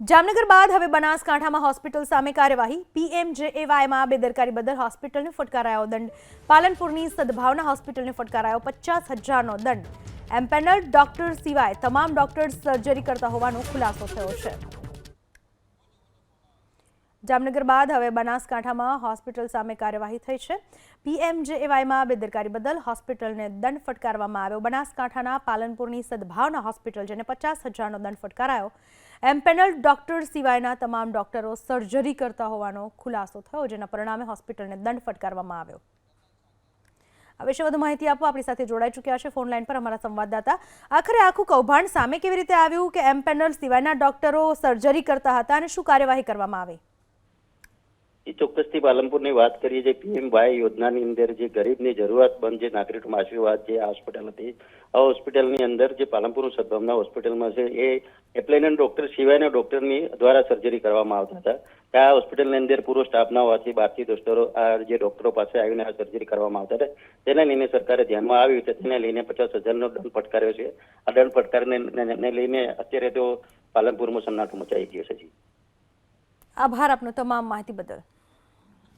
જામનગર બાદ હવે બનાસકાંઠામાં હોસ્પિટલ સામે કાર્યવાહી. પીએમજેએવાયમાં બેદરકારી બદલ હોસ્પિટલને ફટકારાયો દંડ. પાલનપુરની સદભાવના હોસ્પિટલને ફટકારાયો પચાસ હજારનો દંડ. એમ્પેનલ ડોક્ટર સિવાય તમામ ડોક્ટર્સ સર્જરી કરતા હોવાનો ખુલાસો થયો છે. જામનગર બાદ હવે બનાસકાંઠામાં હોસ્પિટલ સામે કાર્યવાહી થઈ છે. પીએમજેએવાયમાં બેદરકારી બદલ હોસ્પિટલને દંડ ફટકારવામાં આવ્યો. બનાસકાંઠાના પાલનપુરની સદભાવના હોસ્પિટલ, જેને પચાસ હજારનો દંડ ફટકારાયો. એમ્પેનલ ડોક્ટર સિવાયના તમામ ડોક્ટરો સર્જરી કરતા હોવાનો ખુલાસો થયો, જેના પરિણામે હોસ્પિટલને દંડ ફટકારવામાં આવ્યો. આ વિશે વધુ માહિતી આપો. આપણી સાથે જોડાઈ ચૂક્યા છે ફોન લાઈન પર અમારા સંવાદદાતા. આખરે આખું કૌભાંડ સામે કેવી રીતે આવ્યું કે એમ્પેનલ સિવાયના ડોક્ટરો સર્જરી કરતા હતા અને શું કાર્યવાહી કરવામાં આવી? એ ચોક્કસથી પાલનપુરની વાત કરીએ જે પીએમ વાય યોજનાની અંદર જે ગરીબની જરૂરિયાતમંદ જે નાગરિકોમાં આશીર્વાદ જે હોસ્પિટલ હતી, આ હોસ્પિટલની અંદર જે પાલનપુર સદભાવના હોસ્પિટલમાં છે, એ એપ્લાયનન્ટ ડોક્ટર સિવાયના ડોક્ટરની દ્વારા સર્જરી કરવામાં આવતા હતા. આ હોસ્પિટલની અંદર પૂરો સ્ટાફ ના હોવાથી બારથી દોસ્તરો, આ જે ડોક્ટરો પાસે આવીને આ સર્જરી કરવામાં આવતા હતા. તેને લઈને સરકારે ધ્યાનમાં આવ્યું છે, તેને લઈને પચાસ હજારનો દંડ ફટકાર્યો છે. આ દંડ ફટકારને લઈને અત્યારે તો પાલનપુરમાં સન્નાટો મચાઈ ગયો છે આભાર આપનો તમામ માહિતી બદલ.